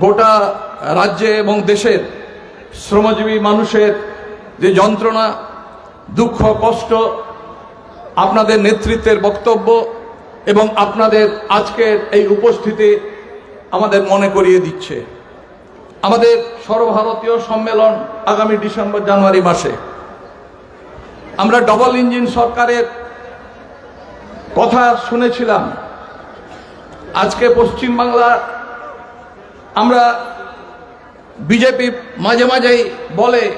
গোটা রাজ্যে এবং দেশের শ্রমজীবী মানুষের যে যন্ত্রণা, দুঃখ, কষ্ট, আপনাদের নেতৃত্বের বক্তব্য এবং আপনাদের আজকের এই উপস্থিতি আমাদের মনে করিয়ে দিচ্ছে। আমাদের সর্বভারতীয় সম্মেলন আগামী ডিসেম্বর জানুয়ারি মাসে। আমরা ডবল ইঞ্জিন সরকারের কথা শুনেছিলাম। আজকে পশ্চিমবাংলা আমরা বিজেপি মাঝে মাঝেই বলে,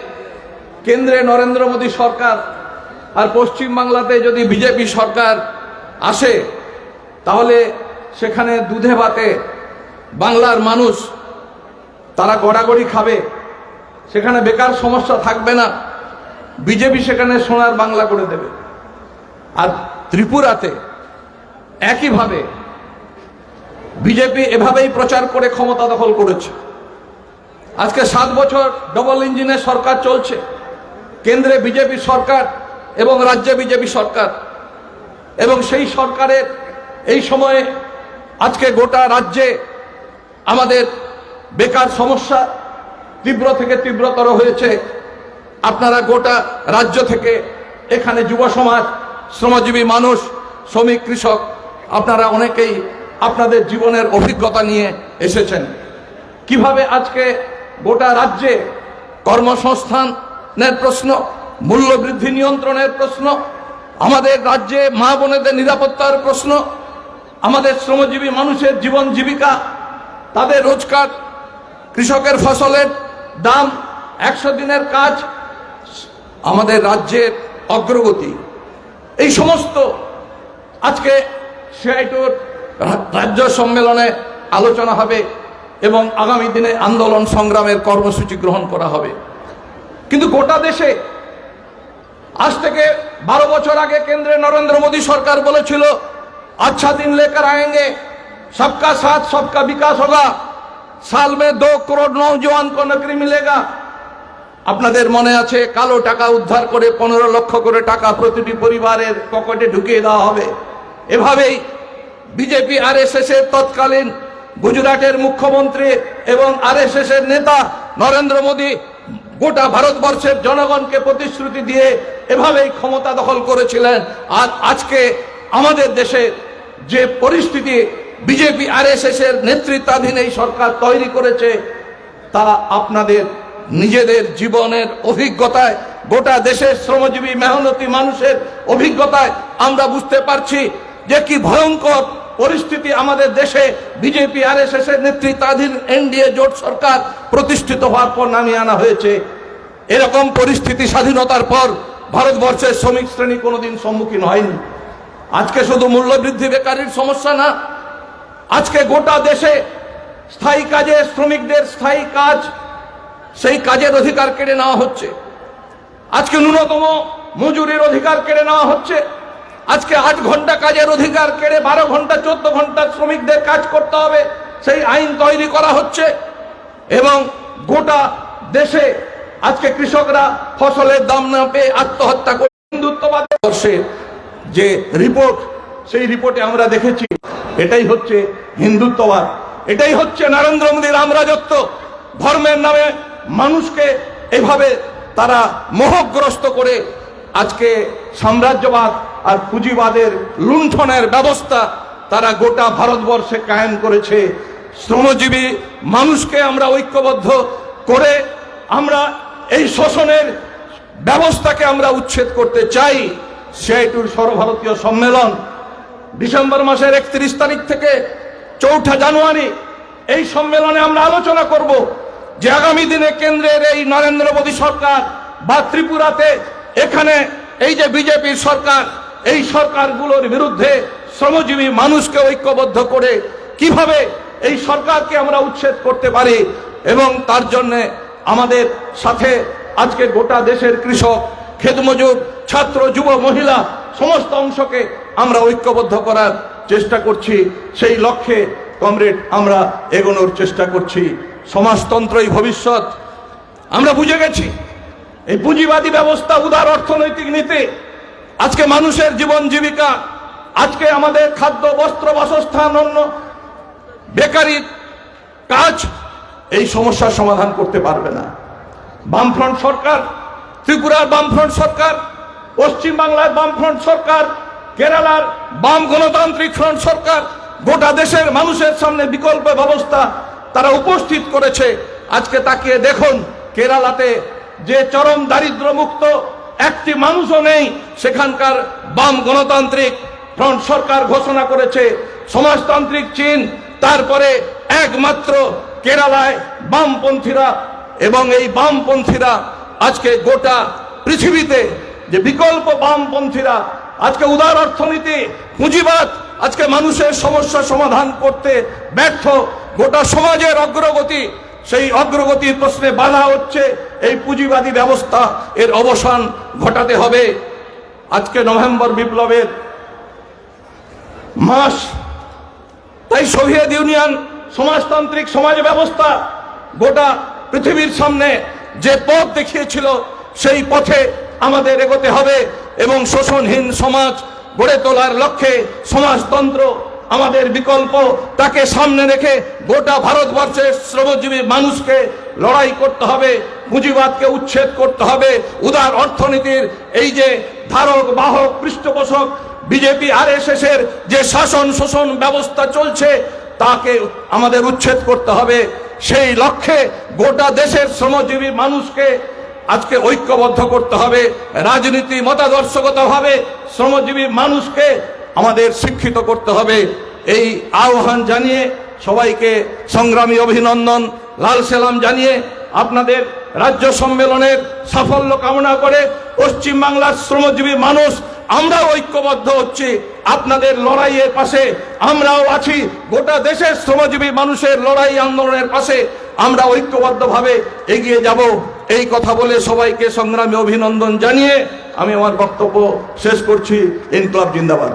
কেন্দ্রে নরেন্দ্র মোদী সরকার আর পশ্চিমবাংলাতে যদি বিজেপি সরকার আসে, তাহলে সেখানে দুধে ভাতে বাংলার মানুষ তারা গড়াগড়ি খাবে। সেখানে বেকার সমস্যা থাকবে না। বিজেপি সেখানে সোনার বাংলা করে দেবে। আর ত্রিপুরাতে একইভাবে বিজেপি এভাবেই প্রচার করে ক্ষমতা দখল করেছে। আজকে সাত বছর ডবল ইঞ্জিনের সরকার চলছে। কেন্দ্রে বিজেপি সরকার এবং রাজ্যে বিজেপি সরকার। এবং সেই সরকারের এই সময়ে আজকে গোটা রাজ্যে আমাদের বেকার সমস্যা তীব্র থেকে তীব্রতর হয়েছে। আপনারা গোটা রাজ্য থেকে এখানে যুব সমাজ, শ্রমজীবী মানুষ, শ্রমিক, কৃষক, আপনারা অনেকেই আপনাদের জীবনের অভিজ্ঞতা নিয়ে এসেছেন। কীভাবে আজকে গোটা রাজ্যে কর্মসংস্থানের প্রশ্ন, মূল্যবৃদ্ধি নিয়ন্ত্রণের প্রশ্ন, আমাদের রাজ্যে মা বোনেদের নিরাপত্তার প্রশ্ন, আমাদের শ্রমজীবী মানুষের জীবন জীবিকা, তাদের রোজগার, কৃষকের ফসলের দাম, একশো দিনের কাজ, আমাদের রাজ্যের অগ্রগতি। এই সমস্ত আজকে সিআইটুর রাজ্য সম্মেলনে আলোচনা হবে এবং আগামী দিনে আন্দোলন সংগ্রামের কর্মসূচি গ্রহণ করা হবে। কিন্তু গোটা দেশে আজ থেকে বারো বছর আগে কেন্দ্রে নরেন্দ্র মোদী সরকার বলেছিল আচ্ছা দিন লেকার আয়েঙ্গে সবকা সাথ, সবকা বিকাশ হোগা, সাল মে দো করোড় নৌজওয়ান কো নকরি মিলেগা। আপনাদের মনে আছে কালো টাকা উদ্ধার করে পনেরো লক্ষ করে টাকা প্রতিটি পরিবারের পকেটে ঢুকিয়ে দেওয়া হবে? এভাবেই বিজেপি আর এস এর তৎকালীন গুজরাটের মুখ্যমন্ত্রী এবং আর এস এর নেতা নরেন্দ্র মোদী গোটা ভারতবর্ষের জনগণকে প্রতিশ্রুতি দিয়ে এভাবেই ক্ষমতা দখল করেছিলেন। আর আজকে আমাদের দেশে যে পরিস্থিতি বিজেপি আর এস এর নেতৃত্বাধীন এই সরকার তৈরি করেছে, তা আপনাদের নিজেদের জীবনের অভিজ্ঞতায়, গোটা দেশের শ্রমজীবী, মেহনতি মানুষের অভিজ্ঞতায় আমরা বুঝতে পারছি যে কি ভয়ঙ্কর পরিস্থিতি আমাদের দেশে, বিজেপি আর এস এস এর নেতৃত্বাধীন এনডিএ জোট সরকার প্রতিষ্ঠিত হওয়ার পর নামিয়ে আনা হয়েছে। এরকম পরিস্থিতি স্বাধীনতার পর ভারতবর্ষের শ্রমিক শ্রেণি কোনোদিন সম্মুখীন হয়নি। আজকে শুধু মূল্যবৃদ্ধি বেকারির সমস্যা না, আজকে গোটা দেশে স্থায়ী কাজে শ্রমিকদের স্থায়ী কাজ, সেই কাজের অধিকার কেড়ে নেওয়া হচ্ছে। আজকে ন্যূনতম মজুরির অধিকার কেড়ে নেওয়া হচ্ছে। আজকে আট ঘণ্টা কাজের অধিকার কেড়ে বারো ঘণ্টা, চোদ্দ ঘণ্টা শ্রমিকদের কাজ করতে হবে, সেই আইন তৈরি করা হচ্ছে। এবং গোটা দেশে আজকে কৃষকরা ফসলের দাম না পেয়ে আত্মহত্যা করে হিন্দুত্ববাদ বর্ষের যে রিপোর্ট, সেই রিপোর্টে আমরা দেখেছি, এটাই হচ্ছে হিন্দুত্ববাদ। এটাই হচ্ছে নরেন্দ্র মোদীর আমরাজত্ব ধর্মের নামে মানুষকে এভাবে তারা মোহগ্রস্ত করে আজকে সাম্রাজ্যবাদ আর পুঁজিবাদের লুণ্ঠনের ব্যবস্থা তারা গোটা ভারতবর্ষে কায়েম করেছে। শ্রমজীবী মানুষকে আমরা ঐক্যবদ্ধ করে আমরা এই শোষণের ব্যবস্থাকে আমরা উচ্ছেদ করতে চাই। সিআইটুর সর্বভারতীয় সম্মেলন ডিসেম্বর মাসের একত্রিশ তারিখ থেকে চৌঠা জানুয়ারি এই সম্মেলনে আমরা আলোচনা করব যে আগামী দিনে কেন্দ্রের এই নরেন্দ্র মোদী সরকার বা ত্রিপুরাতে এখানে এই যে বিজেপির সরকার, এই সরকারগুলোর বিরুদ্ধে শ্রমজীবী মানুষকে ঐক্যবদ্ধ করে কীভাবে এই সরকারকে আমরা উচ্ছেদ করতে পারি এবং তার জন্যে আমাদের সাথে আজকে গোটা দেশের কৃষক, খেতমজুর, ছাত্র, যুব, মহিলা সমস্ত অংশকে আমরা ঐক্যবদ্ধ করার চেষ্টা করছি। সেই লক্ষ্যে, কমরেড, আমরা এগোনোর চেষ্টা করছি। সমাজতন্ত্রই ভবিষ্যৎ। আমরা বুঝে গেছি। এই পুঁজিবাদী ব্যবস্থা, উদার অর্থনৈতিক নীতি, আজকে মানুষের জীবন জীবিকা, আজকে আমাদের খাদ্য, বস্ত্র, বাসস্থান অন্য বেকারি কাজ, এই সমস্যার সমাধান করতে পারবে না। বামফ্রন্ট সরকার, ত্রিপুরার বামফ্রন্ট সরকার, পশ্চিম বাংলার বামফ্রন্ট সরকার, কেরালার বাম গণতান্ত্রিক ফ্রন্ট সরকার, গোটা দেশের মানুষের সামনে বিকল্প ব্যবস্থা তারা উপস্থিত করেছে। আজকে তাকিয়ে দেখুন, কেরালাতে যে চরম দারিদ্র মুক্ত একটি মানুষও নেই, সেখানকার বাম গণতান্ত্রিক ফ্রন্ট সরকার ঘোষণা করেছে, সমাজতান্ত্রিক চীন, তারপরে একমাত্র কেরালায় বামপন্থীরা এবং এই বামপন্থীরা আজকে গোটা পৃথিবীতে যে বিকল্প বামপন্থীরা, আজকে উদার অর্থনীতি, পুঁজিবাদ, আজকে মানুষের সমস্যা সমাধান করতে ব্যর্থ গোটা সমাজের অগ্রগতি সেই অগ্রগতির প্রশ্নে বাধা হচ্ছে। এই পুঁজিবাদী ব্যবস্থা, এর অবসান ঘটাতে হবে। আজকে নভেম্বর বিপ্লবের মাস। তাই সোভিয়েত ইউনিয়ন, সমাজতান্ত্রিক সমাজ ব্যবস্থা গোটা পৃথিবীর সামনে যে পথ দেখিয়েছিল, সেই পথে আমাদের এগোতে হবে এবং শোষণহীন সমাজ গড়ে তোলার লক্ষ্যে সমাজতন্ত্র আমাদের বিকল্প, তাকে সামনে রেখে গোটা ভারতবর্ষের শ্রমজীবী মানুষকে লড়াই করতে হবে, পুঁজিবাদকে উচ্ছেদ করতে হবে। উদার অর্থনীতির এই যে ধারক, বাহক, পৃষ্ঠপোষক বিজেপি আর এর যে শাসন শোষণ ব্যবস্থা চলছে, তাকে আমাদের উচ্ছেদ করতে হবে। সেই লক্ষ্যে গোটা দেশের শ্রমজীবী মানুষকে আজকে ঐক্যবদ্ধ করতে হবে। রাজনীতি মতাদর্শগতভাবে শ্রমজীবী মানুষকে আমাদের শিক্ষিত করতে হবে। এই আহ্বান জানিয়ে সবাইকে সংগ্রামী অভিনন্দন, লাল সেলাম জানিয়ে আপনাদের রাজ্য সম্মেলনের সাফল্য কামনা করে পশ্চিম বাংলার শ্রমজীবী মানুষ আমরা ঐক্যবদ্ধ হচ্ছি। আপনাদের লড়াইয়ের পাশে আমরাও আছি। গোটা দেশের শ্রমজীবী মানুষের লড়াই আন্দোলনের পাশে আমরা ঐক্যবদ্ধভাবে এগিয়ে যাব। এই কথা বলে সবাইকে সংগ্রামী অভিনন্দন জানিয়ে আমি আমার বক্তব্য শেষ করছি। ইনকলাব জিন্দাবাদ।